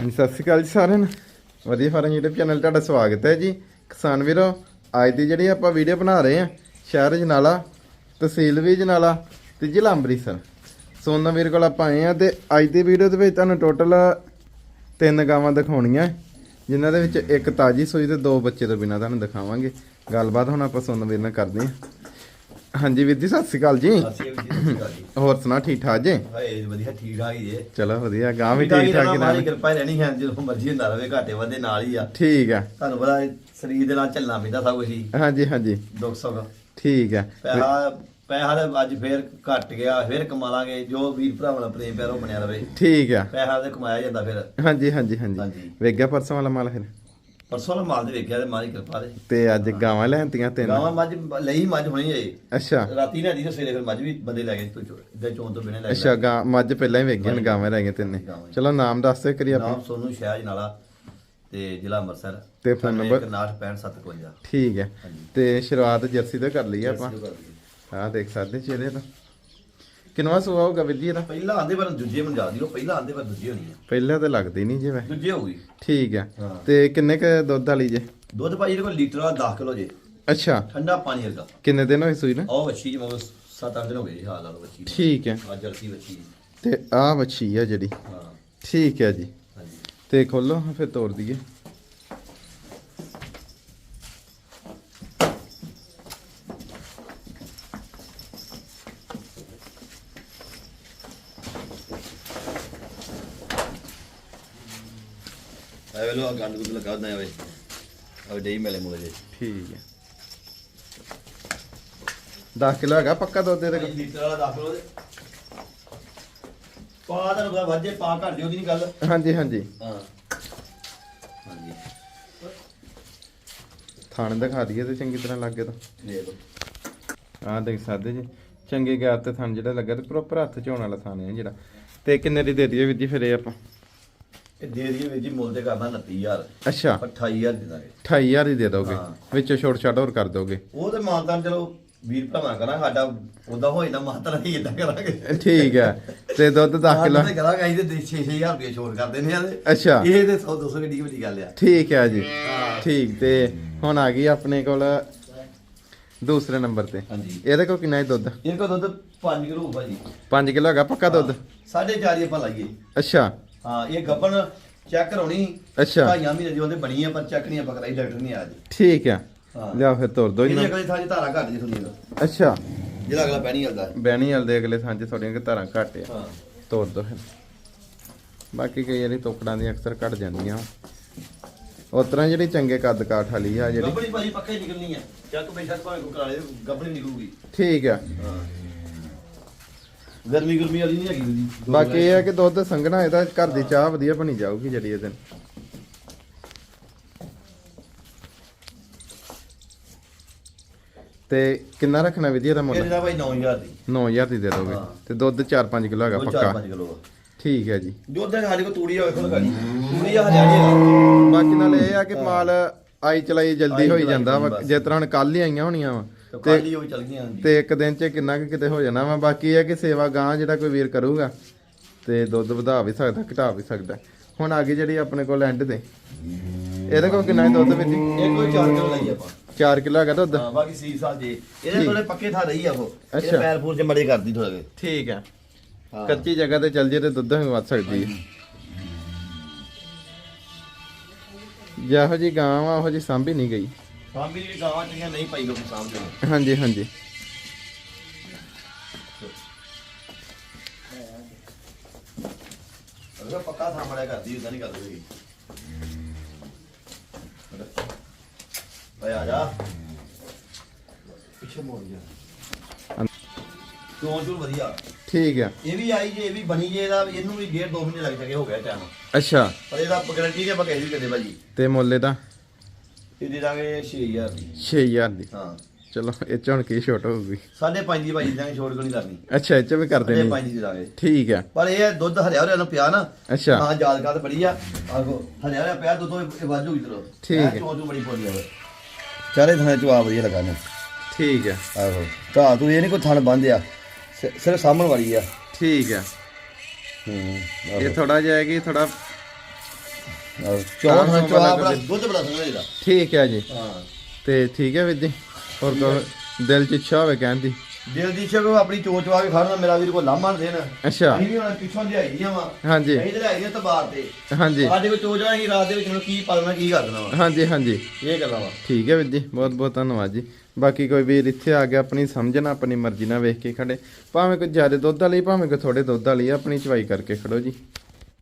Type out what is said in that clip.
ਹਾਂਜੀ, ਸਤਿ ਸ਼੍ਰੀ ਅਕਾਲ ਜੀ ਸਾਰਿਆਂ ਨੂੰ। ਵਧੀਆ ਫਾਰਮ YouTube ਚੈਨਲ ਤੁਹਾਡਾ ਸਵਾਗਤ ਹੈ ਜੀ। ਕਿਸਾਨ ਵੀਰੋ, ਅੱਜ ਦੀ ਜਿਹੜੀ ਆਪਾਂ ਵੀਡੀਓ ਬਣਾ ਰਹੇ ਆ ਸ਼ਹਿਰ ਜਨਾਲਾ, ਤਹਿਸੀਲ ਵੀ ਜਨਾਲਾ ਤੇ ਜ਼ਿਲ੍ਹਾ ਅੰਮ੍ਰਿਤਸਰ। ਸੋਨਾ ਵੀਰ ਕੋਲ ਆਪਾਂ ਆਏ ਆ ਤੇ ਅੱਜ ਦੀ ਵੀਡੀਓ ਦੇ ਵਿੱਚ ਤੁਹਾਨੂੰ ਟੋਟਲ ਤਿੰਨ ਗਾਵਾਂ ਦਿਖਾਉਣੀਆਂ। ਜਿਨ੍ਹਾਂ ਦੇ ਵਿੱਚ ਇੱਕ ਤਾਜੀ ਸੂਈ ਤੇ ਦੋ ਬੱਚੇ ਤੋਂ ਬਿਨਾਂ ਤੁਹਾਨੂੰ ਦਿਖਾਵਾਂਗੇ। ਗੱਲਬਾਤ ਹੁਣ ਆਪਾਂ ਸੋਨਾ ਵੀਰ ਨਾਲ ਕਰਦੇ ਆ ਹਾਂਜੀ ਵੀਰ ਜੀ ਸਤਿ ਸ਼੍ਰੀ ਅਕਾਲ ਜੀ। ਅਸੀਂ ਵੀ ਜੀ ਜੀ। ਹੋਰ ਸੁਣਾ ਠੀਕ ਠਾਕ ਜੀ? ਹਾਏ ਵਧੀਆ ਠੀਕ ਠਾਕ ਹੀ ਜੇ। ਚਲੋ ਵਧੀਆ ਗਾਂ ਵੀ ਠੀਕ ਠਾਕ ਹੀ ਨਾਲ। ਨਾਲ ਕਿਰਪਾ ਹੀ ਰਹਿਣੀ ਹੈ ਜਦੋਂ ਮਰਜ਼ੀ ਹੁੰਦਾ ਰਵੇ ਘਾਟੇ ਵਾਦੇ ਨਾਲ ਹੀ ਆ। ਠੀਕ ਆ। ਤੁਹਾਨੂੰ ਪਤਾ ਇਹ ਸਰੀਰ ਦੇ ਨਾਲ ਚੱਲਣਾ ਪੈਂਦਾ ਸਭ ਕੁਝ ਹੀ। ਹਾਂਜੀ ਹਾਂਜੀ। ਦੁੱਖ ਸੁੱਖ। ਠੀਕ ਆ। ਪੈਸਾ ਪੈਸਾ ਤਾਂ ਅੱਜ ਫੇਰ ਘਟ ਗਿਆ ਫੇਰ ਕਮਾ ਲਾਂਗੇ ਜੋ ਵੀਰ ਭਰਾਵਾਂ ਦਾ ਪ੍ਰੇਮ ਪਿਆਰ ਉਹ ਬਣਿਆ ਰਵੇ। ਠੀਕ ਆ। ਪੈਸਾ ਤੇ ਕਮਾਇਆ ਜਾਂਦਾ ਫਿਰ। ਹਾਂਜੀ ਹਾਂਜੀ ਹਾਂਜੀ। ਹਾਂਜੀ। ਵੇਖ ਗਿਆ ਪਰਸੋਂ ਵਾਲਾ ਮਾਲ ਫਿਰ? ਪਰਸੋਂ ਵਾਲਾ ਮਾਲ ਦੇ ਵੇਖਿਆ ਤੇ ਮਾਰੀ ਕਿਰਪਾ ਦੇ ਤੇ ਅੱਜ ਗਾਵਾਂ ਲੈਂਤੀਆਂ ਤਿੰਨ। ਗਾਵਾਂ ਮੱਝ ਲਈ ਮੱਝ ਹੋਣੀ ਏ। ਅੱਛਾ। ਰਾਤੀ ਨੇ ਦੀ ਸਵੇਰੇ ਫਿਰ ਮੱਝ ਵੀ ਬੰਦੇ ਲੈ ਗਏ ਤੋਂ ਦੇ ਚੋਂ ਤੋਂ ਬਿਨੇ ਲੈ ਅੱਛਾ ਗਾਂ ਮੱਝ ਪਹਿਲਾਂ ਹੀ ਵੇਖ ਗਏ ਨੇ ਗਾਵਾਂ ਰਹਿ ਗਏ ਤਿੰਨੇ। ਚਲੋ ਨਾਮ ਦੱਸ ਦਿਓ ਕਰੀ ਆਪਾਂ ਨਾਮ ਸੋਨੂ ਸ਼ਹਿਜ ਨਾਲਾ ਤੇ ਜ਼ਿਲ੍ਹਾ ਅੰਮ੍ਰਿਤਸਰ। ਤੇ phone number? 596557 ਠੀਕ ਹੈ। ਤੇ ਸ਼ੁਰੂਆਤ ਜਰਸੀ ਤੋਂ ਕਰ ਲਈ ਆਪਾਂ। ਆਹ ਦੇਖ ਸਕਦੇ ਚਿਹਰੇ ਤੋਂ। ਕਿੰਨਵਾ ਸੁਆ ਹੋਊਗਾ ਵੀਰ ਜੀ ਇਹਦਾ? ਪਹਿਲਾਂ ਆਂਦੇ ਪਰ ਦੂਜੇ ਮਨ ਜਾਂਦੀ ਉਹ ਪਹਿਲਾਂ ਆਂਦੇ ਪਰ ਦੂਜੇ ਹੋਣੀ ਆ। ਪਹਿਲਾਂ ਤਾਂ ਲੱਗਦੀ ਨਹੀਂ ਜਿਵੇਂ ਦੂਜੇ ਹੋਊਗੀ। ਠੀਕ ਹੈ ਹਾਂ। ਤੇ ਕਿੰਨੇ ਕ ਦੁੱਧ ਵਾਲੀ ਜੇ? ਦੁੱਧ ਭਾਈ ਇਹਦੇ ਕੋਲ ਲੀਟਰ ਵਾਲਾ 10 ਕਿਲੋ ਜੇ। ਅੱਛਾ। ਠੰਡਾ ਪਾਣੀ ਵਰਗਾ। ਕਿੰਨੇ ਦਿਨ ਹੋਏ ਸੂਈ ਨਾ? ਉਹ ਵੱਛੀ ਜਿਵੇਂ 7-8 ਦਿਨ ਹੋ ਗਏ ਜੀ ਹਾਲ ਆ ਵੱਛੀ। ਨੂੰ। ਠੀਕ ਹੈ ਆਹ ਜਰਸੀ ਵੱਛੀ ਤੇ ਆਹ ਵੱਛੀ ਆ ਜਿਹੜੀ। ਹਾਂ। ਠੀਕ ਹੈ ਜੀ। ਹਾਂਜੀ। ਤੇ ਖੋਲੋ ਫਿਰ ਤੋੜ ਦਈਏ। ਆ ਵੇਲੋ ਆ ਗੰਦ ਗੁੰਦ ਲਗਾ ਦਿੰਦਾ ਵੇ ਆ ਡੇ ਮੇਲੇ ਮੂਲੇ ਜੇ। ਠੀਕ ਹੈ। 10 ਕਿਲੋ ਹੈਗਾ ਪੱਕਾ ਦੁੱਧ ਇਹਦੇ ਕੋਲ? ਲੀਟਰ ਵਾਲਾ 10 ਕਿਲੋ ਦੇ ਪਾ ਤੁਹਾਨੂੰ ਪਤਾ ਵਾਜੇ ਪਾ ਘੱਟ ਦਿਓ ਦੀ ਨਹੀਂ ਗੱਲ। ਹਾਂਜੀ ਹਾਂਜੀ। ਹਾਂ। ਹਾਂਜੀ। ਥਾਣ ਦਿਖਾ ਦਈਏ ਤੇ ਚੰਗੀ ਤਰ੍ਹਾਂ ਲੱਗੇ ਤਾਂ। ਦੇ ਲਓ। ਆਹ ਦੇਖ ਸਕਦੇ ਜੀ। ਚੰਗੇ ਗੈਪ ਤੇ ਥਣ ਜਿਹੜਾ ਲੱਗਾ ਤੇ ਪ੍ਰੋਪਰ ਹੱਥ ਚ ਹੋਣ ਵਾਲਾ ਥਾਣ ਹੈ ਜਿਹੜਾ। ਤੇ ਕਿੰਨੇ ਦੀ ਦੇ ਦਈਏ ਵੀਰ ਜੀ ਫਿਰ ਇਹ ਆਪਾਂ? ਇਹ ਦੇ ਦਈਏ ਵੀਰ ਜੀ ਮੁੱਲ ਤੇ ਕਰਨਾ 29000 ਅੱਛਾ। 28000 ਦੇ ਦਾਂਗੇ। 28000 ਹੀ ਦੇ ਦੋਗੇ। ਹਾਂ। ਵਿੱਚੋਂ ਛੋਟ ਛਾਟ ਹੋਰ ਕਰ ਦੋਗੇ। ਉਹ ਤੇ ਮਾਨਤਾਨ ਚਲੋ ਵੀਰ ਭਰਾਵਾਂ ਕਰਾਂ ਸਾਡਾ ਉਹਦਾ ਹੋਏ ਨਾ ਮਾਤਾ ਨਹੀਂ ਇਦਾਂ ਕਰਾਂਗੇ। ਠੀਕ ਹੈ। ਤੇ ਦੁੱਧ 10 ਕਿਲੋ। ਤੇ ਕਰਾਂਗੇ ਅਸੀਂ ਤੇ 6-6000 ਰੁਪਏ ਛੋੜ ਕਰ ਦਿੰਦੇ ਆ ਤੇ ਅੱਛਾ। ਇਹ ਤੇ 100 200 ਕਿੱਡੀ ਵੱਡੀ ਗੱਲ ਆ। ਠੀਕ ਹੈ ਜੀ। ਹਾਂ। ਠੀਕ ਤੇ ਹੁਣ ਆ ਗਈ ਆਪਣੇ ਕੋਲ ਦੂਸਰੇ ਨੰਬਰ ਤੇ। ਹਾਂਜੀ। ਇਹਦੇ ਕੋਲ ਕਿੰਨਾ ਹੈ ਦੁੱਧ? ਇਹ ਕੋ ਦੁੱਧ 5 ਕਿਲੋ ਹੋਊ ਭਾਜੀ 5 ਕਿਲੋ ਹੈਗਾ ਪੱਕਾ ਦੁੱਧ? ਸਾਢੇ ਚਾਰ ਹੀ ਆਪਾਂ ਲਾਈਏ। ਅੱਛਾ। ਹਾਂ ਇਹ ਗੱਬਣ ਚੈੱਕ ਕਰਾਉਣੀ ਅੱਛਾ। ਢਾਈਆਂ ਮਹੀਨੇ ਦੀ ਉਹਦੇ ਬਣੀ ਆ ਪਰ ਚੈੱਕ ਨਹੀਂ ਆਪਾਂ ਕਰਾਈ ਡਾਕਟਰ ਨਹੀਂ ਆ ਜੀ। ਠੀਕ ਹੈ ਹਾਂ। ਲਿਆ ਫਿਰ ਤੋਰ ਦੋ ਇਹਦੀ ਇਹਨਾਂ ਅਗਲੇ ਥਾਂ 'ਚ ਧਾਰਾ ਘੱਟ ਜੀ ਥੋੜੀ ਅੱਛਾ। ਜਿਹੜਾ ਅਗਲਾ ਪੈਣੀ ਜਾਂਦਾ ਬੈਣੀ ਵਾਲ ਦੇ ਅਗਲੇ ਸਾਂਝੇ ਥੋੜੀਆਂ ਕਿ ਧਾਰਾਂ ਘੱਟ ਆ। ਹਾਂ। ਤੋੜ ਦੋ ਫਿਰ। ਬਾਕੀ ਕਈ ਵਾਰੀ ਤੋਕੜਾਂ ਦੀਆਂ ਅਕਸਰ ਘਟ ਜਾਂਦੀਆਂ। ਉਸ ਤਰ੍ਹਾਂ ਜਿਹੜੀ ਚੰਗੇ ਕੱਦ ਕਾਠ ਵਾਲੀ ਆ ਜਿਹੜੀ ਗੱਬਣੀ ਭਾਜੀ ਪੱਕੇ ਨਿਕਲਣੀ ਆ। ਚੱਕ ਬੇਸ਼ੱਕ ਭਾਵੇਂ ਕੋ ਕਰਾ ਲੇ ਗੱਬਣੀ ਨਿਕਲੂਗੀ। ਠੀਕ ਆ। ਹਾਂ। ਗਰਮੀ ਗਰਮੀ ਵਾਲੀ ਨਹੀਂ ਹੈਗੀ ਜੀ ਬਾਕੀ ਇਹ ਆ ਕਿ ਦੁੱਧ ਸੰਘਣਾ ਇਹਦਾ ਘਰ ਦੀ ਚਾਹ ਵਧੀਆ ਬਣੀ ਜਾਊਗੀ ਜਿਹੜੀ ਇਹਦੇ ਨਾਲ। ਤੇ ਕਿੰਨਾ ਰੱਖਣਾ ਵਿਧੀ ਦਾ ਮੁੱਲ? ਇਹਦਾ ਭਾਈ 9000 ਦੀ। 9000 ਦੀ ਦੇ ਦੋਗੇ। ਹਾਂ। ਤੇ ਦੁੱਧ 4-5 ਕਿਲੋ ਹੈਗਾ ਪੱਕਾ। 4-5 ਕਿਲੋ ਠੀਕ ਹੈ ਜੀ। ਜੋ ਉਹਦੇ ਸਾਡੇ ਕੋ ਤੂੜੀ ਆ ਵੇਖੋ ਲਗਾਈ। ਤੂੜੀ ਆ ਹਰਿਆਣੀ ਬਾਕੀ ਨਾਲ ਇਹ ਆ ਕਿ ਮਾਲ ਆਈ ਚਲਾਈ ਜਲਦੀ ਹੋਈ ਜਾਂਦਾ ਵਾ। ਜਿਸ ਤਰ੍ਹਾਂ ਕੱਲ ਹੀ ਆਈਆਂ ਹੋਣੀਆਂ ਵਾ। ਕੱਲ ਹੀ ਉਹ ਚਲ ਗਈਆਂ ਹਾਂਜੀ ਤੇ ਇੱਕ ਦਿਨ ਚ ਕਿੰਨਾ ਕੁ ਕਿਤੇ ਹੋ ਜਾਣਾ ਵਾ। ਬਾਕੀ ਇਹ ਆ ਕਿ ਸੇਵਾ ਗਾਂ ਜਿਹੜਾ ਕੋਈ ਵੀਰ ਕਰੂਗਾ ਤੇ ਦੁੱਧ ਵਧਾ ਵੀ ਸਕਦਾ ਘਟਾ ਵੀ ਸਕਦਾ। ਹੁਣ ਆ ਗਈ ਜਿਹੜੀ ਆਪਣੇ ਕੋਲ ਐਂਡ ਤੇ। ਇਹਦੇ ਕੋਲ ਕਿੰਨਾ ਦੁੱਧ ਵਿੱਚ? ਇਹ ਕੋਈ 4 ਕਿਲੋ ਲਈ ਆਪਾਂ। 4 ਕਿਲੋ ਹੈਗਾ ਦੁੱਧ? ਹਾਂ ਬਾਕੀ ਸੀ ਸਾਲ ਜੇ। ਇਹਦੇ। ਥੋੜੇ ਪੱਕੇ ਥਾਂ ਰਹੀ ਆ ਉਹ। ਅੱਛਾ। ਇਹ ਪੈਰ ਪੂਰ ਚ ਮੜੇ ਕਰਦੀ ਥੋੜੇ ਠੀਕ ਹੈ ਹਾਂ। ਕੱਚੀ ਜਗ੍ਹਾ ਤੇ ਚੱਲ ਜੇ ਤੇ ਦੁੱਧ ਵੀ ਵੱਧ ਸਕਦੀ ਹੈ ਜਿਹੋ ਜੀ ਗਾਂ ਉਹੋ ਜੀ ਸਾਂਭੀ ਨਹੀਂ ਗਈ। ਸਾਂਭੀ ਦੀ ਗਾਵਾਂ ਚੀਆਂ ਨਹੀਂ ਪਾਈ ਲੋਕ ਸਾਂਭਦੇ ਹਾਂਜੀ ਹਾਂਜੀ। ਅਗਰ ਪੱਕਾ ਥਾਂ ਮੜਿਆ ਕਰਦੀ ਉਦਾਂ ਨਹੀਂ ਕਰਦੀ। ਹੈਗੀ ਓਏ ਆ ਜਾ। ਪਿੱਛੇ ਮੋੜ ਜਾ। ਚੋਂ ਚੋਂ ਵਧੀਆ। ਠੀਕ ਹੈ ਇਹ ਵੀ ਆਈ ਜੇ ਇਹ ਵੀ ਬਣੀ ਜੇ ਇਹਦਾ ਇਹਨੂੰ ਵੀ ਡੇਢ ਦੋ ਮਹੀਨੇ ਲੱਗ ਸਕੇ ਹੋ ਗਿਆ ਟਾਈਮ ਅੱਛਾ। ਪਰ ਇਹਦਾ ਗਾਰੰਟੀ ਦੇ ਆਪਾਂ ਕਹਿ ਵੀ ਕਦੇ ਭਾਜੀ। ਤੇ ਮੁੱਲ ਇਹਦਾ? ਇਹ ਦੇ ਦਾਂਗੇ 6000 ਦੀ। 6000 ਦੀ। ਹਾਂ। ਚਲੋ ਇਹ ਚ ਹੁਣ ਕੀ ਛੋਟ ਹੋਊਗੀ? ਸਾਢੇ ਪੰਜ ਦੀ ਭਾਜੀ ਦਾਂਗੇ ਛੋੜ ਕੋ ਨਹੀਂ ਕਰਨੀ। ਅੱਛਾ ਇਹ ਚ ਵੀ ਕਰ ਦੇਣੀ। ਪੰਜ ਦੀ ਦੇ ਦਾਂਗੇ। ਠੀਕ ਹੈ ਪਰ ਇਹ ਦੁੱਧ ਹਰਿਆ ਹਰਿਆ ਨੂੰ ਪਿਆ ਨਾ ਅੱਛਾ। ਹਾਂ ਯਾਦ ਕਰ ਬੜੀ ਆ। ਆਗੋ ਹਰਿਆ ਹਰਿਆ ਪਿਆ ਦੁੱਧ ਇਹ ਵਾਜੂ ਇਧਰੋ ਠੀਕ ਹੈ। ਚੋਂ ਚੋਂ ਬੜੀ ਪੋਲੀ ਆ। ਚਾਰੇ ਥਾਂ ਚੋਂ ਆ ਵਧੀਆ ਲਗਾਣੇ ਠੀਕ ਹੈ ਆਹੋ। ਤਾਂ ਤੂੰ ਇਹ ਨਹੀਂ ਕੋਈ ਥਣ ਬੰਦ ਆ ਸਿ- ਸਿਰਫ ਸਾਹਮਣ ਵਾਲੀ ਆ। ਠੀਕ ਹੈ ਹੂੰ ਇਹ ਥੋੜਾ ਜਿਹਾ ਹੈ ਕਿ ਥੋੜਾ ਹਾਂ, ਨਾਲ ਚਵਾ ਬੜਾ। ਦੁੱਧ ਬੜਾ ਸੰਘਣਾ ਇਹਦਾ। ਠੀਕ ਹੈ ਜੀ। ਹਾਂ। ਤੇ ਠੀਕ ਹੈ ਵੀਰ ਜੀ। ਹੋਰ ਕੋਈ ਦਿਲ ਚ ਇੱਛਾ ਹੋਵੇ ਕਹਿਣ ਦੀ? ਦਿਲ ਦੀ ਸ਼ਕੋ ਆਪਣੀ ਚੋਚ ਵਾ ਕੇ ਖੜਨਾ ਮੇਰਾ ਵੀਰ ਕੋ ਲਾਮਾ ਦੇਣ। ਅੱਛਾ। ਅਸੀਂ ਵੀ ਹੁਣ ਪਿੱਛੋਂ ਲਿਆਈ ਦੀਆਂ ਵਾ। ਹਾਂਜੀ। ਅਸੀਂ ਤੇ ਲਿਆਈ ਦੀਆਂ ਤਬਾਰ ਤੇ। ਹਾਂਜੀ। ਸਾਡੇ ਕੋਲ ਚੋਚ ਆ ਅਸੀਂ ਰਾਤ ਦੇ ਵਿੱਚ ਹੁਣ ਕੀ ਪਾਲਣਾ ਕੀ ਕਰ ਦੇਣਾ ਵਾ। ਹਾਂਜੀ ਹਾਂਜੀ। ਇਹ ਗੱਲਾਂ ਵਾ। ਠੀਕ ਹੈ ਵੀਰ ਜੀ। ਬਹੁਤ ਬਹੁਤ ਧੰਨਵਾਦ ਜੀ। ਬਾਕੀ ਕੋਈ ਵੀਰ ਇੱਥੇ ਆ ਗਿਆ ਆਪਣੀ ਸਮਝ ਨਾਲ ਆਪਣੀ ਮਰਜ਼ੀ ਨਾਲ ਵੇਖ ਕੇ ਖੜੇ। ਭਾਵੇਂ ਕੋਈ ਜ਼ਿਆਦਾ ਦੁੱਧ ਵਾਲੀ ਭਾਵੇਂ ਕੋਈ ਥੋੜੇ ਦੁੱਧ ਵਾਲੀ ਆਪਣੀ ਚਵਾਈ ਕਰਕੇ ਖੜੋ ਜੀ।